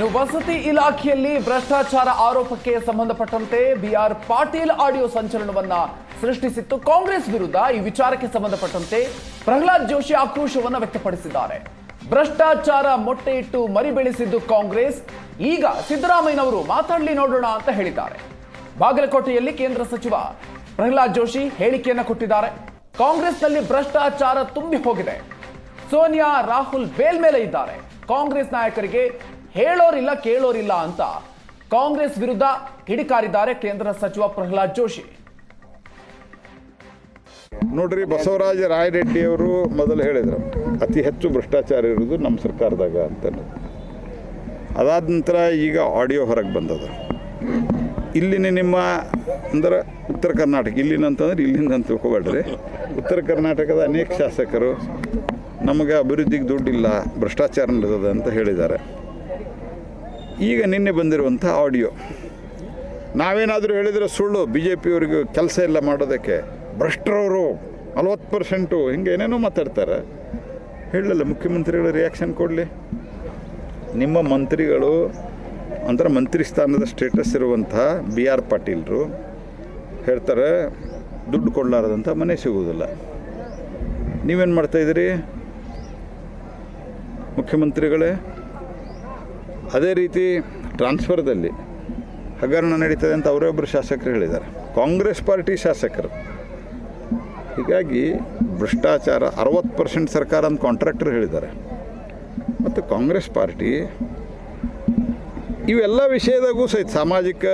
ಇನ್ನು ವಸತಿ ಇಲಾಖೆಯಲ್ಲಿ ಭ್ರಷ್ಟಾಚಾರ ಆರೋಪಕ್ಕೆ ಸಂಬಂಧಪಟ್ಟಂತೆ ಬಿಆರ್ ಪಾಟೀಲ್ ಆಡಿಯೋ ಸಂಚಲನವನ್ನ ಸೃಷ್ಟಿಸಿತ್ತು. ಕಾಂಗ್ರೆಸ್ ವಿರುದ್ಧ ಈ ವಿಚಾರಕ್ಕೆ ಸಂಬಂಧಪಟ್ಟಂತೆ ಪ್ರಹ್ಲಾದ್ ಜೋಶಿ ಆಕ್ರೋಶವನ್ನ ವ್ಯಕ್ತಪಡಿಸಿದ್ದಾರೆ. ಭ್ರಷ್ಟಾಚಾರ ಮೊಟ್ಟೆ ಇಟ್ಟು ಮರಿ ಬೆಳೆಸಿದ್ದು ಕಾಂಗ್ರೆಸ್. ಈಗ ಸಿದ್ದರಾಮಯ್ಯನವರು ಮಾತಾಡ್ಲಿ ನೋಡೋಣ ಅಂತ ಹೇಳಿದ್ದಾರೆ. ಬಾಗಲಕೋಟೆಯಲ್ಲಿ ಕೇಂದ್ರ ಸಚಿವ ಪ್ರಹ್ಲಾದ್ ಜೋಶಿ ಹೇಳಿಕೆಯನ್ನ ಕೊಟ್ಟಿದ್ದಾರೆ. ಕಾಂಗ್ರೆಸ್ನಲ್ಲಿ ಭ್ರಷ್ಟಾಚಾರ ತುಂಬಿ ಹೋಗಿದೆ. ಸೋನಿಯಾ, ರಾಹುಲ್ ಬೇಲ್ ಮೇಲೆ ಇದ್ದಾರೆ. ಕಾಂಗ್ರೆಸ್ ನಾಯಕರಿಗೆ ಹೇಳೋರಿಲ್ಲ, ಕೇಳೋರಿಲ್ಲ ಅಂತ ಕಾಂಗ್ರೆಸ್ ವಿರುದ್ಧ ಕಿಡಿಕಾರಿದ್ದಾರೆ ಕೇಂದ್ರ ಸಚಿವ ಪ್ರಹ್ಲಾದ್ ಜೋಶಿ. ನೋಡ್ರಿ, ಬಸವರಾಜ ರಾಯರೆಡ್ಡಿ ಅವರು ಮೊದಲು ಹೇಳಿದರು, ಅತಿ ಹೆಚ್ಚು ಭ್ರಷ್ಟಾಚಾರ ಇರೋದು ನಮ್ಮ ಸರ್ಕಾರದಾಗ ಅಂತ ಅದಾದ ನಂತರ ಈಗ ಆಡಿಯೋ ಹೊರಗೆ ಬಂದದ. ಇಲ್ಲಿನ ನಿಮ್ಮ ಅಂದ್ರೆ ಉತ್ತರ ಕರ್ನಾಟಕ, ಇಲ್ಲಿನ ಅಂತಂದ್ರೆ ಇಲ್ಲಿಂದ ಅಂತ ತಿಳ್ಕೊಬೇಡ್ರಿ. ಉತ್ತರ ಕರ್ನಾಟಕದ ಅನೇಕ ಶಾಸಕರು ನಮಗೆ ಅಭಿವೃದ್ಧಿಗೆ ದುಡ್ಡಿಲ್ಲ, ಭ್ರಷ್ಟಾಚಾರ ನಡೆದದ ಅಂತ ಹೇಳಿದ್ದಾರೆ. ಈಗ ನಿನ್ನೆ ಬಂದಿರುವಂಥ ಆಡಿಯೋ ನಾವೇನಾದರೂ ಹೇಳಿದರೆ ಸುಳ್ಳು ಬಿ ಜೆ ಪಿಯವ್ರಿಗೆ ಕೆಲಸ ಇಲ್ಲ ಮಾಡೋದಕ್ಕೆ. ಭ್ರಷ್ಟರವರು ನಲ್ವತ್ತು ಪರ್ಸೆಂಟು ಹಿಂಗೆ ಏನೇನೋ ಮಾತಾಡ್ತಾರೆ. ಹೇಳಲ್ಲ, ಮುಖ್ಯಮಂತ್ರಿಗಳು ರಿಯಾಕ್ಷನ್ ಕೊಡಲಿ. ನಿಮ್ಮ ಮಂತ್ರಿಗಳು, ಅಂದರೆ ಮಂತ್ರಿ ಸ್ಥಾನದ ಸ್ಟೇಟಸ್ ಇರುವಂಥ ಬಿ ಆರ್ ಪಾಟೀಲ್ರು ಹೇಳ್ತಾರೆ, ದುಡ್ಡು ಕೊಡಲಾರದಂಥ ಮನೆ ಸಿಗುವುದಿಲ್ಲ. ನೀವೇನು ಮಾಡ್ತಾಯಿದ್ದೀರಿ ಮುಖ್ಯಮಂತ್ರಿಗಳೇ ಅದೇ ರೀತಿ ಟ್ರಾನ್ಸ್ಫರ್ದಲ್ಲಿ ಹಗರಣ ನಡೀತದೆ ಅಂತ ಅವರೇ ಒಬ್ಬರು ಶಾಸಕರು ಹೇಳಿದ್ದಾರೆ. ಕಾಂಗ್ರೆಸ್ ಪಾರ್ಟಿ ಶಾಸಕರು. ಹೀಗಾಗಿ ಭ್ರಷ್ಟಾಚಾರ, ಅರವತ್ತು ಪರ್ಸೆಂಟ್ ಸರ್ಕಾರ ಅಂತ ಕಾಂಟ್ರಾಕ್ಟರ್ ಹೇಳಿದ್ದಾರೆ. ಮತ್ತು ಕಾಂಗ್ರೆಸ್ ಪಾರ್ಟಿ ಇವೆಲ್ಲ ವಿಷಯದಾಗೂ ಸಹಿತ ಸಾಮಾಜಿಕ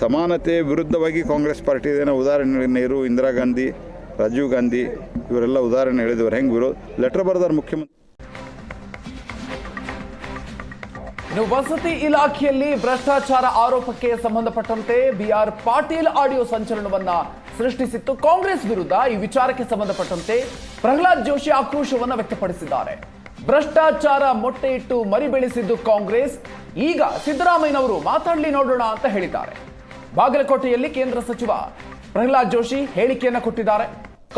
ಸಮಾನತೆ ವಿರುದ್ಧವಾಗಿ ಕಾಂಗ್ರೆಸ್ ಪಾರ್ಟಿ ಇದೇನೋ ಉದಾಹರಣೆ ನೆಹರು ಇಂದಿರಾ ಗಾಂಧಿ, ರಾಜೀವ್ ಗಾಂಧಿ ಇವರೆಲ್ಲ ಉದಾಹರಣೆ ಹೇಳಿದವರು. ಹೆಂಗೆ ವಿರೋಧ ಲೆಟ್ರ್ ಬರೆದಾರೆ ಮುಖ್ಯಮಂತ್ರಿ ಇನ್ನು ವಸತಿ ಇಲಾಖೆಯಲ್ಲಿ ಭ್ರಷ್ಟಾಚಾರ ಆರೋಪಕ್ಕೆ ಸಂಬಂಧಪಟ್ಟಂತೆ ಬಿಆರ್ ಪಾಟೀಲ್ ಆಡಿಯೋ ಸಂಚಲನವನ್ನ ಸೃಷ್ಟಿಸಿತ್ತು ಕಾಂಗ್ರೆಸ್ ವಿರುದ್ಧ. ಈ ವಿಚಾರಕ್ಕೆ ಸಂಬಂಧಪಟ್ಟಂತೆ ಪ್ರಹ್ಲಾದ್ ಜೋಶಿ ಆಕ್ರೋಶವನ್ನ ವ್ಯಕ್ತಪಡಿಸಿದ್ದಾರೆ. ಭ್ರಷ್ಟಾಚಾರ ಮೊಟ್ಟೆ ಇಟ್ಟು ಮರಿ ಬೆಳೆಸಿದ್ದು ಕಾಂಗ್ರೆಸ್. ಈಗ ಸಿದ್ದರಾಮಯ್ಯನವರು ಮಾತಾಡಲಿ ನೋಡೋಣ ಅಂತ ಹೇಳಿದ್ದಾರೆ. ಬಾಗಲಕೋಟೆಯಲ್ಲಿ ಕೇಂದ್ರ ಸಚಿವ ಪ್ರಹ್ಲಾದ್ ಜೋಶಿ ಹೇಳಿಕೆಯನ್ನು ಕೊಟ್ಟಿದ್ದಾರೆ.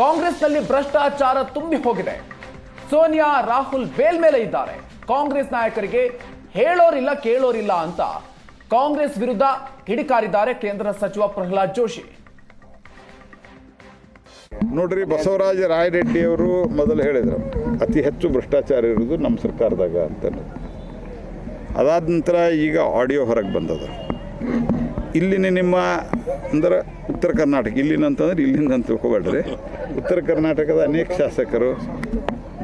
ಕಾಂಗ್ರೆಸ್ನಲ್ಲಿ ಭ್ರಷ್ಟಾಚಾರ ತುಂಬಿ ಹೋಗಿದೆ. ಸೋನಿಯಾ, ರಾಹುಲ್ ಬೇಲ್ ಮೇಲೆ ಇದ್ದಾರೆ. ಕಾಂಗ್ರೆಸ್ ನಾಯಕರಿಗೆ ಹೇಳೋರಿಲ್ಲ, ಕೇಳೋರಿಲ್ಲ ಅಂತ ಕಾಂಗ್ರೆಸ್ ವಿರುದ್ಧ ಕಿಡಿಕಾರಿದ್ದಾರೆ ಕೇಂದ್ರ ಸಚಿವ ಪ್ರಹ್ಲಾದ್ ಜೋಶಿ. ನೋಡ್ರಿ, ಬಸವರಾಜ ರಾಯರೆಡ್ಡಿ ಅವರು ಮೊದಲು ಹೇಳಿದರು, ಅತಿ ಹೆಚ್ಚು ಭ್ರಷ್ಟಾಚಾರ ಇರೋದು ನಮ್ಮ ಸರ್ಕಾರದಾಗ ಅಂತ ಅದಾದ ನಂತರ ಈಗ ಆಡಿಯೋ ಹೊರಗೆ ಬಂದದ. ಇಲ್ಲಿನ ನಿಮ್ಮ ಅಂದ್ರೆ ಉತ್ತರ ಕರ್ನಾಟಕ, ಇಲ್ಲಿನ ಅಂತಂದ್ರೆ ಇಲ್ಲಿಂದ ಅಂತ ತಿಳ್ಕೊಬೇಡ್ರಿ. ಉತ್ತರ ಕರ್ನಾಟಕದ ಅನೇಕ ಶಾಸಕರು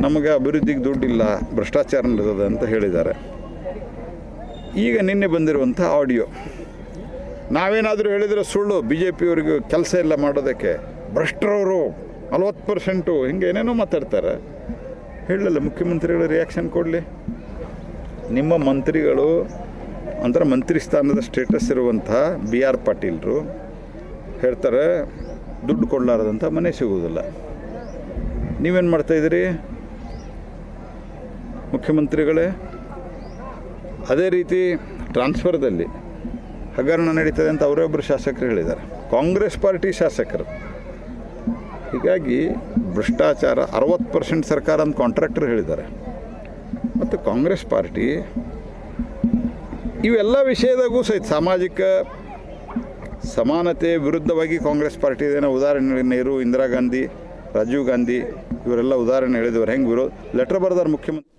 ನಮಗೆ ಅಭಿವೃದ್ಧಿಗೆ ದುಡ್ಡಿಲ್ಲ, ಭ್ರಷ್ಟಾಚಾರ ನಡೆದದ ಅಂತ ಹೇಳಿದ್ದಾರೆ. ಈಗ ನಿನ್ನೆ ಬಂದಿರುವಂಥ ಆಡಿಯೋ. ನಾವೇನಾದರೂ ಹೇಳಿದರೆ ಸುಳ್ಳು ಬಿ ಜೆ ಪಿಯವ್ರಿಗೆ ಕೆಲಸ ಇಲ್ಲ ಮಾಡೋದಕ್ಕೆ. ಭ್ರಷ್ಟರವರು ನಲ್ವತ್ತು ಪರ್ಸೆಂಟು ಹಿಂಗೆ ಏನೇನೋ ಮಾತಾಡ್ತಾರೆ. ಹೇಳಲ್ಲ, ಮುಖ್ಯಮಂತ್ರಿಗಳು ರಿಯಾಕ್ಷನ್ ಕೊಡಲಿ. ನಿಮ್ಮ ಮಂತ್ರಿಗಳು, ಅಂದರೆ ಮಂತ್ರಿ ಸ್ಥಾನದ ಸ್ಟೇಟಸ್ ಇರುವಂಥ ಬಿ ಆರ್ ಪಾಟೀಲ್ರು ಹೇಳ್ತಾರೆ, ದುಡ್ಡು ಕೊಡಲಾರದಂಥ ಮನೆ ಸಿಗುವುದಿಲ್ಲ. ನೀವೇನು ಮಾಡ್ತಾಯಿದ್ದೀರಿ ಮುಖ್ಯಮಂತ್ರಿಗಳೇ ಅದೇ ರೀತಿ ಟ್ರಾನ್ಸ್ಫರ್ದಲ್ಲಿ ಹಗರಣ ನಡೀತದೆ ಅಂತ ಅವರೇ ಒಬ್ಬರು ಶಾಸಕರು ಹೇಳಿದ್ದಾರೆ. ಕಾಂಗ್ರೆಸ್ ಪಾರ್ಟಿ ಶಾಸಕರು. ಹೀಗಾಗಿ ಭ್ರಷ್ಟಾಚಾರ, ಅರವತ್ತು ಪರ್ಸೆಂಟ್ ಸರ್ಕಾರ ಅಂತ ಕಾಂಟ್ರಾಕ್ಟರ್ ಹೇಳಿದ್ದಾರೆ. ಮತ್ತು ಕಾಂಗ್ರೆಸ್ ಪಾರ್ಟಿ ಇವೆಲ್ಲ ವಿಷಯದಾಗೂ ಸಹಿತ ಸಾಮಾಜಿಕ ಸಮಾನತೆ ವಿರುದ್ಧವಾಗಿ ಕಾಂಗ್ರೆಸ್ ಪಾರ್ಟಿ ಇದೇನೋ ಉದಾಹರಣೆ ನೆಹರು, ಇಂದಿರಾ ಗಾಂಧಿ, ರಾಜೀವ್ ಗಾಂಧಿ, ಇವರೆಲ್ಲ ಉದಾಹರಣೆ ಹೇಳಿದವರು. ಹೆಂಗೆ ವಿರೋಧ ಲೆಟ್ರ್ ಬರೆದಾರೆ ಮುಖ್ಯಮಂತ್ರಿ